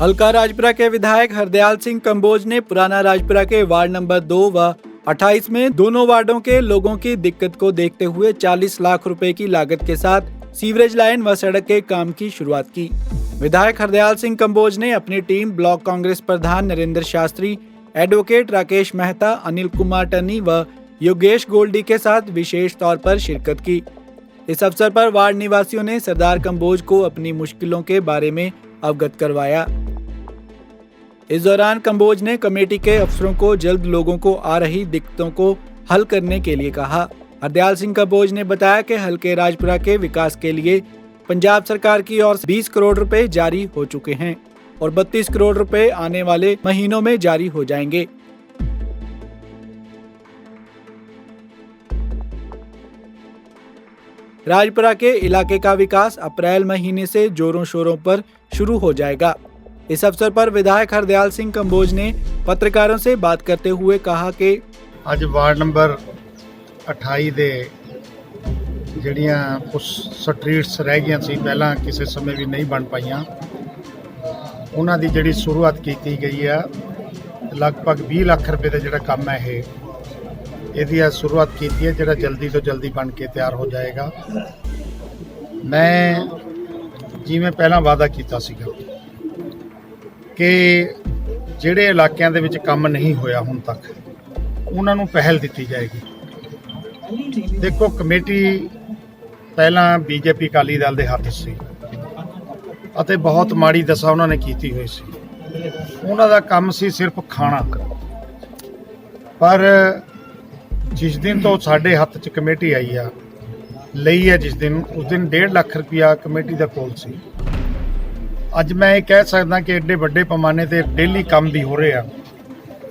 हल्का राजपुरा के विधायक हरदयाल सिंह कंबोज ने पुराना राजपुरा के वार्ड नंबर दो व 28 में दोनों वार्डों के लोगों की दिक्कत को देखते हुए 40 लाख रुपए की लागत के साथ सीवरेज लाइन व सड़क के काम की शुरुआत की। विधायक हरदयाल सिंह कंबोज ने अपनी टीम ब्लॉक कांग्रेस प्रधान नरेंद्र शास्त्री, एडवोकेट राकेश मेहता, अनिल कुमार टनी व योगेश गोल्डी के साथ विशेष तौर पर शिरकत की। इस अवसर पर वार्ड निवासियों ने सरदार कंबोज को अपनी मुश्किलों के बारे में अवगत करवाया। इस दौरान कंबोज ने कमेटी के अफसरों को जल्द लोगों को आ रही दिक्कतों को हल करने के लिए कहा। हरदयाल सिंह कंबोज ने बताया कि हल्के राजपुरा के विकास के लिए पंजाब सरकार की ओर से 20 करोड़ रुपए जारी हो चुके हैं और 32 करोड़ रुपए आने वाले महीनों में जारी हो जाएँगे। राजपुरा के इलाके का विकास अप्रैल महीने से जोरों शोरों पर शुरू हो जाएगा। इस अवसर पर विधायक हरदयाल सिंह कंबोज ने पत्रकारों से बात करते हुए कहा कि ਅੱਜ ਵਾਰਡ ਨੰਬਰ 28 ਦੇ ਜਿਹੜੀਆਂ ਕੁਝ ਸਟਰੀਟਸ ਰਹਿ ਗਈਆਂ ਸੀ ਪਹਿਲਾਂ ਕਿਸੇ ਸਮੇਂ ਵੀ ਨਹੀਂ ਬਣ ਪਾਈਆਂ ਉਹਨਾਂ ਦੀ ਜਿਹੜੀ ਸ਼ੁਰੂਆਤ ਕੀਤੀ ਗਈ ਆ ਲਗਭਗ 20 ਲੱਖ ਰੁਪਏ ਦਾ ਜਿਹੜਾ ਕੰਮ ਹੈ ਇਹ ਇਹਦੀ ਆ ਸ਼ੁਰੂਆਤ ਕੀਤੀ ਹੈ ਜਿਹੜਾ ਜਲਦੀ ਤੋਂ ਜਲਦੀ ਬਣ ਕੇ ਤਿਆਰ ਹੋ ਜਾਏਗਾ ਮੈਂ ਜਿਵੇਂ ਪਹਿਲਾਂ ਵਾਅਦਾ ਕੀਤਾ ਸੀਗਾ ਕਿ ਜਿਹੜੇ ਇਲਾਕਿਆਂ ਦੇ ਵਿੱਚ ਕੰਮ ਨਹੀਂ ਹੋਇਆ ਹੁਣ ਤੱਕ, ਉਹਨਾਂ ਨੂੰ ਪਹਿਲ ਦਿੱਤੀ ਜਾਏਗੀ। ਦੇਖੋ, ਕਮੇਟੀ ਪਹਿਲਾਂ ਬੀਜੇਪੀ ਅਕਾਲੀ ਦਲ ਦੇ ਹੱਥ ਸੀ ਅਤੇ ਬਹੁਤ ਮਾੜੀ ਦਸ਼ਾ ਉਹਨਾਂ ਨੇ ਕੀਤੀ ਹੋਈ ਸੀ। ਉਹਨਾਂ ਦਾ ਕੰਮ ਸੀ ਸਿਰਫ ਖਾਣਾ। ਪਰ ਜਿਸ ਦਿਨ ਤੋਂ ਸਾਡੇ ਹੱਥ 'ਚ ਕਮੇਟੀ ਆਈ ਆ, ਲਈ ਹੈ ਜਿਸ ਦਿਨ, ਉਸ ਦਿਨ 1.5 ਲੱਖ ਰੁਪਇਆ ਕਮੇਟੀ ਦਾ ਕੋਲ ਸੀ। ਅੱਜ ਮੈਂ ਇਹ ਕਹਿ ਸਕਦਾ ਕਿ ਐਡੇ ਵੱਡੇ ਪੈਮਾਨੇ ਤੇ ਡੇਲੀ ਕੰਮ ਵੀ ਹੋ ਰਹੇ ਆ।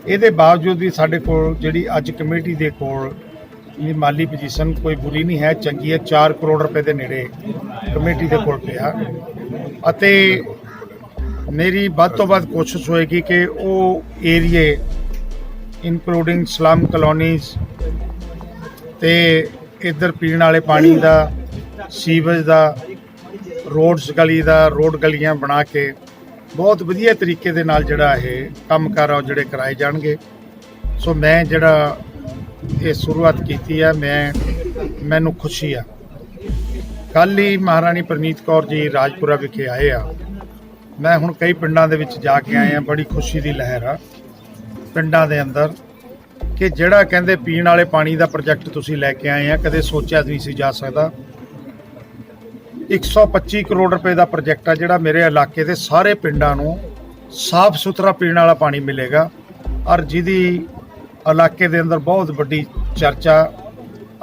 ਇਹਦੇ ਬਾਵਜੂਦ ਵੀ ਸਾਡੇ ਕੋਲ ਜਿਹੜੀ ਅੱਜ ਕਮੇਟੀ ਦੇ ਕੋਲ ਇਹ ਮਾਲੀ ਪੋਜੀਸ਼ਨ ਕੋਈ ਬੁਰੀ ਨਹੀਂ ਹੈ, ਚੰਗੀ ਹੈ। 4 ਕਰੋੜ ਰੁਪਏ ਦੇ ਨੇੜੇ ਕਮੇਟੀ ਦੇ ਕੋਲ ਪਿਆ। ਅਤੇ ਮੇਰੀ ਵੱਧ ਤੋਂ ਵੱਧ ਕੋਸ਼ਿਸ਼ ਹੋਏਗੀ ਕਿ ਉਹ ਏਰੀਏ ਇਨਕਲੂਡਿੰਗ ਸਲਮ ਕਲੋਨੀਜ਼ ਤੇ ਇੱਧਰ ਪੀਣ ਵਾਲੇ ਪਾਣੀ ਦਾ ਸੀਵਰੇਜ ਦਾ ਰੋਡਸ ਗਲੀ ਦਾ, ਰੋਡ ਗਲੀਆਂ ਬਣਾ ਕੇ ਬਹੁਤ ਵਧੀਆ ਤਰੀਕੇ ਦੇ ਨਾਲ ਜਿਹੜਾ ਇਹ ਕੰਮ ਕਰ ਆ ਉਹ ਜਿਹੜੇ ਕਰਾਏ ਜਾਣਗੇ। ਸੋ ਮੈਂ ਜਿਹੜਾ ਇਹ ਸ਼ੁਰੂਆਤ ਕੀਤੀ ਆ, ਮੈਂ, ਮੈਨੂੰ ਖੁਸ਼ੀ ਆ। ਕੱਲ ਹੀ ਮਹਾਰਾਣੀ ਪ੍ਰਨੀਤ ਕੌਰ ਜੀ ਰਾਜਪੁਰਾ ਵਿਖੇ ਆਏ ਆ। ਮੈਂ ਹੁਣ ਕਈ ਪਿੰਡਾਂ ਦੇ ਵਿੱਚ ਜਾ ਕੇ ਆਏ ਆ, ਬੜੀ ਖੁਸ਼ੀ ਦੀ ਲਹਿਰ ਆ ਪਿੰਡਾਂ ਦੇ ਅੰਦਰ ਕਿ ਜਿਹੜਾ ਕਹਿੰਦੇ ਪੀਣ ਵਾਲੇ ਪਾਣੀ ਦਾ ਪ੍ਰੋਜੈਕਟ ਤੁਸੀਂ ਲੈ ਕੇ ਆਏ ਆ, ਕਦੇ ਸੋਚਿਆ ਨਹੀਂ ਸੀ ਜਾ ਸਕਦਾ। 125 ਕਰੋੜ ਰੁਪਏ ਦਾ ਪ੍ਰੋਜੈਕਟ ਆ ਜਿਹੜਾ ਮੇਰੇ ਇਲਾਕੇ ਦੇ ਸਾਰੇ ਪਿੰਡਾਂ ਨੂੰ ਸਾਫ਼ ਸੁਥਰਾ ਪੀਣ ਵਾਲਾ ਪਾਣੀ ਮਿਲੇਗਾ। ਔਰ ਜਿਹਦੀ ਇਲਾਕੇ ਦੇ ਅੰਦਰ ਬਹੁਤ ਵੱਡੀ ਚਰਚਾ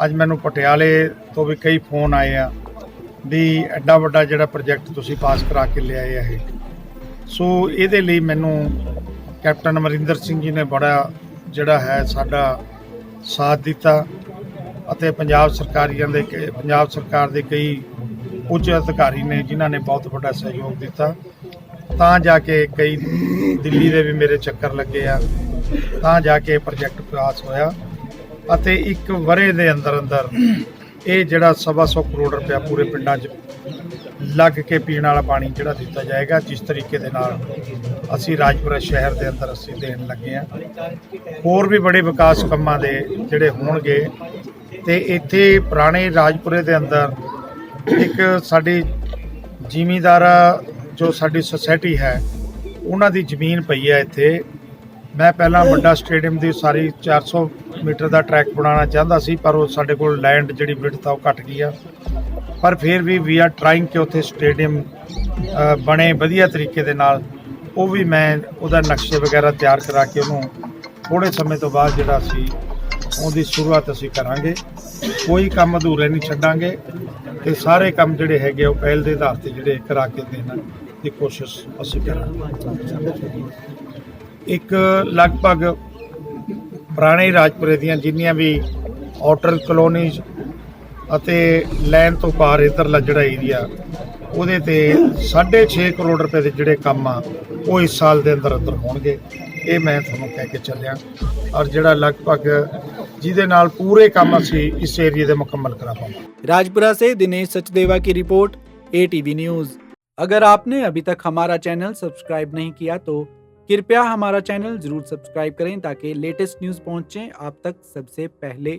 ਅੱਜ ਮੈਨੂੰ ਪਟਿਆਲੇ ਤੋਂ ਵੀ ਕਈ ਫੋਨ ਆਏ ਆ ਵੀ ਐਡਾ ਵੱਡਾ ਜਿਹੜਾ ਪ੍ਰੋਜੈਕਟ ਤੁਸੀਂ ਪਾਸ ਕਰਾ ਕੇ ਲਿਆਏ ਆ ਇਹ। ਸੋ ਇਹਦੇ ਲਈ ਮੈਨੂੰ ਕੈਪਟਨ ਅਮਰਿੰਦਰ ਸਿੰਘ ਜੀ ਨੇ ਬੜਾ ਜਿਹੜਾ ਹੈ ਸਾਡਾ ਸਾਥ ਦਿੱਤਾ ਅਤੇ ਪੰਜਾਬ ਸਰਕਾਰੀਆਂ ਦੇ ਪੰਜਾਬ ਸਰਕਾਰ ਦੇ ਕਈ ਉੱਚ ਅਧਿਕਾਰੀ ਨੇ ਜਿਨ੍ਹਾਂ ਨੇ ਬਹੁਤ ਵੱਡਾ ਸਹਿਯੋਗ ਦਿੱਤਾ। ਤਾਂ ਜਾ ਕੇ ਕਈ ਦਿੱਲੀ ਦੇ ਵੀ ਮੇਰੇ ਚੱਕਰ ਲੱਗੇ ਆ। ਤਾਂ ਜਾ ਕੇ ਪ੍ਰੋਜੈਕਟ ਪਾਸ ਹੋਇਆ ਅਤੇ ਇੱਕ ਵਰੇ ਦੇ ਅੰਦਰ ਅੰਦਰ ਇਹ ਜਿਹੜਾ ਸਵਾ ਸੌ ਕਰੋੜ ਰੁਪਇਆ ਪੂਰੇ ਪਿੰਡਾਂ 'ਚ ਲੱਗ ਕੇ ਪੀਣ ਵਾਲਾ ਪਾਣੀ ਜਿਹੜਾ ਦਿੱਤਾ ਜਾਏਗਾ, ਜਿਸ ਤਰੀਕੇ ਦੇ ਨਾਲ ਅਸੀਂ ਰਾਜਪੁਰਾ ਸ਼ਹਿਰ ਦੇ ਅੰਦਰ ਅਸੀਂ ਦੇਣ ਲੱਗੇ ਆ ਹੋਰ ਵੀ ਬੜੇ ਵਿਕਾਸ ਕੰਮਾਂ ਦੇ ਜਿਹੜੇ ਹੋਣਗੇ ਤੇ ਇੱਥੇ ਪੁਰਾਣੇ ਰਾਜਪੁਰੇ ਦੇ ਅੰਦਰ ਇੱਕ ਸਾਡੀ ਜ਼ਿਮੀਂਦਾਰਾ ਜੋ ਸਾਡੀ ਸੁਸਾਇਟੀ ਹੈ, ਉਹਨਾਂ ਦੀ ਜ਼ਮੀਨ ਪਈ ਹੈ ਇੱਥੇ। ਮੈਂ ਪਹਿਲਾਂ ਵੱਡਾ ਸਟੇਡੀਅਮ ਦੀ ਸਾਰੀ 400 ਮੀਟਰ ਦਾ ਟਰੈਕ ਬਣਾਉਣਾ ਚਾਹੁੰਦਾ ਸੀ, ਪਰ ਉਹ ਸਾਡੇ ਕੋਲ ਲੈਂਡ ਜਿਹੜੀ ਵਿਡਥ ਆ ਉਹ ਘਟ ਗਈ ਆ। ਪਰ ਫਿਰ ਵੀ ਵੀ ਆਰ ਟਰਾਈਂਗ ਕਿ ਉੱਥੇ ਸਟੇਡੀਅਮ ਬਣੇ ਵਧੀਆ ਤਰੀਕੇ ਦੇ ਨਾਲ। ਉਹ ਵੀ ਮੈਂ ਉਹਦਾ ਨਕਸ਼ੇ ਵਗੈਰਾ ਤਿਆਰ ਕਰਾ ਕੇ ਉਹਨੂੰ ਥੋੜੇ ਸਮੇਂ ਤੋਂ ਬਾਅਦ ਜਿਹੜਾ ਸੀ ਉਹਦੀ ਸ਼ੁਰੂਆਤ ਅਸੀਂ ਕਰਾਂਗੇ। ਕੋਈ ਕੰਮ ਅਧੂਰੇ ਨਹੀਂ ਛੱਡਾਂਗੇ। ਤੇ ਸਾਰੇ ਕੰਮ ਜਿਹੜੇ ਹੈਗੇ ਉਹ ਪਹਿਲ ਦੇ ਆਧਾਰ ਤੇ ਜਿਹੜੇ ਕਰਾ ਕੇ ਦੇਣ ਦੀ ਕੋਸ਼ਿਸ਼ ਅਸੀਂ ਕਰਾਂਗੇ। ਇੱਕ ਲਗਭਗ ਪੁਰਾਣੇ ਰਾਜਪੁਰੇ ਦੀਆਂ ਜਿੰਨੀਆਂ ਵੀ ਆਊਟਰ ਕਲੋਨੀਜ਼ ਅਤੇ ਲੈਨ ਤੋਂ ਪਾਰ ਇਧਰਲਾ ਜਿਹੜਾ ਏਰੀਆ, ਉਹਦੇ ਤੇ 6.5 ਕਰੋੜ ਰੁਪਏ ਦੇ ਜਿਹੜੇ ਕੰਮ ਆ, ਉਹ ਇਸ ਸਾਲ ਦੇ ਅੰਦਰ ਅੰਦਰ ਹੋਣਗੇ। ਇਹ ਮੈਂ ਤੁਹਾਨੂੰ ਕਹਿ ਕੇ ਚੱਲਿਆ। ਔਰ ਜਿਹੜਾ ਲਗਭਗ ਜਿਹਦੇ ਨਾਲ ਪੂਰੇ ਕੰਮ ਅਸੀਂ ਇਸ ਏਰੀਏ ਦੇ ਮੁਕੰਮਲ ਕਰਾ ਪਾਵਾਂਗੇ राजपुरा से दिनेश सचदेवा की रिपोर्ट एटीवी न्यूज अगर आपने अभी तक हमारा चैनल सब्सक्राइब नहीं किया तो कृपया हमारा चैनल जरूर सब्सक्राइब करें ताकि लेटेस्ट न्यूज पहुंचे आप तक सबसे पहले